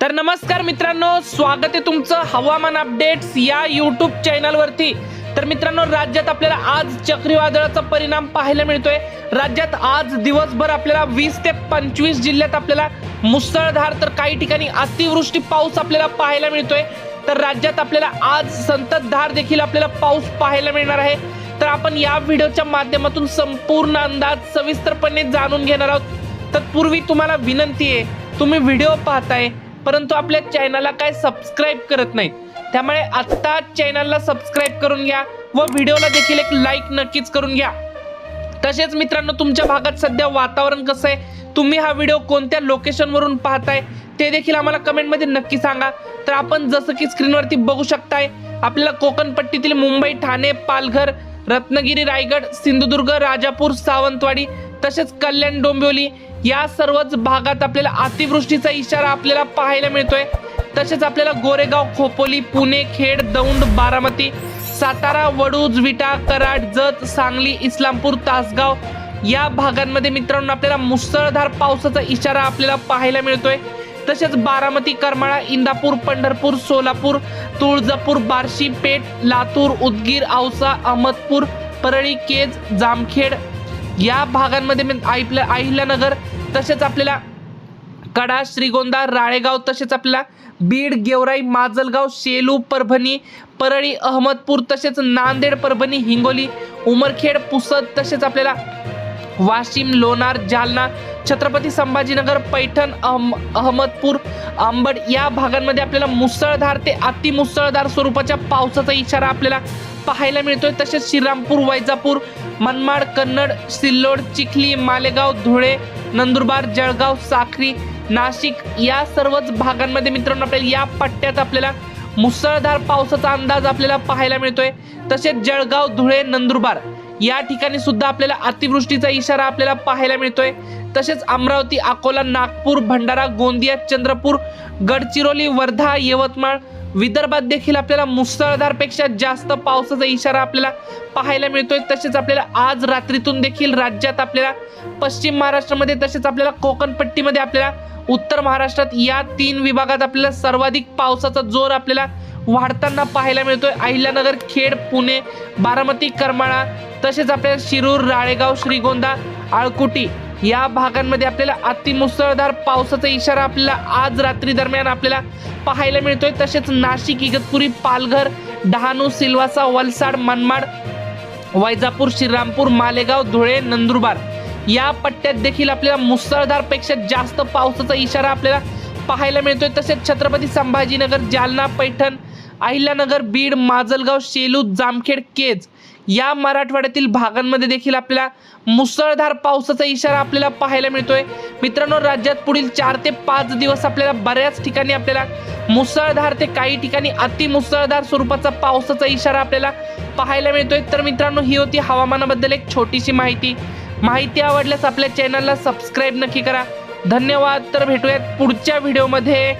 तर नमस्कार मित्रांनो स्वागत आहे तुमचं हवामान अपडेट्स या यूट्यूब चॅनलवरती तर मित्रांनो राज्यात आपल्याला आज चक्रीवादळाचा परिणाम पाहायला मिळतोय. राज्यात आज दिवसभर आपल्याला वीस ते पंचवीस जिल्ह्यात आपल्याला मुसळधार तर काही ठिकाणी अतिवृष्टी पाऊस आपल्याला पाहायला मिळतोय. तर राज्यात आपल्याला आज संततधार देखील आपल्याला पाऊस पाहायला मिळणार आहे. तर आपण या व्हिडिओच्या माध्यमातून संपूर्ण अंदाज सविस्तरपणे जाणून घेणार आहोत. तत्पूर्वी तुम्हाला विनंती आहे तुम्ही व्हिडिओ पाहताय परंतु आपल्या चॅनलला काय सबस्क्राईब करत नाही. त्यामुळे आत्ता चॅनलला सबस्क्राईब करून घ्या व व्हिडिओला देखील एक लाईक नक्कीच करून घ्या. तसेच मित्रांनो तुमच्या भागात सध्या वातावरण कसं आहे? तुम्ही हा व्हिडिओ कोणत्या लोकेशनवरून पाहताय? ते देखील आम्हाला कमेंटमध्ये नक्की सांगा. तर आपण जसं की स्क्रीनवरती बघू शकताय आपल्याला कोकणपट्टीतील मुंबई ठाणे पालघर रत्नागिरी रायगड सिंधुदुर्ग राजापूर सावंतवाडी तसेच कल्याण डोंबिवली या सर्वच भागात आपल्याला अतिवृष्टीचा इशारा आपल्याला पाहायला मिळतोय. तसेच आपल्याला गोरेगाव खोपोली पुणे खेड दौंड बारामती सातारा वडूज विटा कराड जत सांगली इस्लामपूर तासगाव या भागांमध्ये मित्रांनो आपल्याला मुसळधार पावसाचा इशारा आपल्याला पाहायला मिळतोय. तसेच बारामती करमाळा इंदापूर पंढरपूर सोलापूर तुळजापूर बार्शी पेठ लातूर उदगीर औसा अहमदपूर परळी केज जामखेड या भागांमध्ये मी- आपल्या अहिल्यानगर तसेच आपल्याला कडा श्रीगोंदा राळेगाव तसेच आपल्याला बीड गेवराई माजलगाव शेलू परभणी परळी अहमदपूर तसेच नांदेड परभणी हिंगोली उमरखेड पुसद तसेच आपल्याला वाशिम लोणार जालना छत्रपती संभाजीनगर पैठण अहम अहमदपूर आंबड या भागांमध्ये आपल्याला मुसळधार ते अतिमुसळधार स्वरूपाच्या पावसाचा इशारा आपल्याला पाहायला मिळतोय. तसेच श्रीरामपूर वैजापूर मनमाड कन्नड सिल्लोड चिखली मालेगाव धुळे नंदुरबार जळगाव साखरी नाशिक या सर्वच भागांमध्ये मित्रांनो आपल्याला या पट्ट्यात आपल्याला मुसळधार पावसाचा अंदाज आपल्याला पाहायला मिळतोय. तसेच जळगाव धुळे नंदुरबार या ठिकाणी सुद्धा आपल्याला अतिवृष्टीचा इशारा आपल्याला पाहायला मिळतोय. तसेच अमरावती अकोला नागपूर भंडारा गोंदिया चंद्रपूर गडचिरोली वर्धा यवतमाळ विदर्भात देखील आपल्याला मुसळधारपेक्षा जास्त पावसाचा इशारा आपल्याला पाहायला मिळतोय. तसेच आपल्याला आज रात्रीतून देखील राज्यात आपल्याला पश्चिम महाराष्ट्रामध्ये तसेच आपल्याला कोकणपट्टीमध्ये आपल्याला उत्तर महाराष्ट्रात या तीन विभागात आपल्याला सर्वाधिक पावसाचा जोर आपल्याला वाढताना पाहायला मिळतोय. अहिल्यानगर खेड पुणे बारामती करमाळा तसेच आपल्याला शिरूर राळेगाव श्रीगोंदा आळकुटी या भागांमध्ये आपल्याला अतिमुसळधार पावसाचा इशारा आपल्याला आज रात्री दरम्यान आपल्याला पाहायला मिळतोय. तसेच नाशिक इगतपुरी पालघर डहाणू सिल्वासा वलसाड मनमाड वैजापूर श्रीरामपूर मालेगाव धुळे नंदुरबार या पट्ट्यात देखील आपल्याला मुसळधारपेक्षा जास्त पावसाचा इशारा आपल्याला पाहायला मिळतोय. तसेच छत्रपती संभाजीनगर जालना पैठण अहिल्यानगर बीड माजलगाव शेलू जामखेड केज या मराठवाड्यातील भागांमध्ये देखील आपल्याला मुसळधार पावसाचा इशारा आपल्याला पाहायला मिळतोय. मित्रांनो राज्यात पुढील चार ते पाच दिवस आपल्याला बऱ्याच ठिकाणी आपल्याला मुसळधार ते काही ठिकाणी अतिमुसळधार स्वरूपाचा पावसाचा इशारा आपल्याला पाहायला मिळतोय. तर मित्रांनो ही होती हवामानाबद्दल एक छोटीशी माहिती. माहिती आवडल्यास आपल्या चॅनलला सबस्क्राईब नक्की करा. धन्यवाद. तर भेटूयात पुढच्या व्हिडिओमध्ये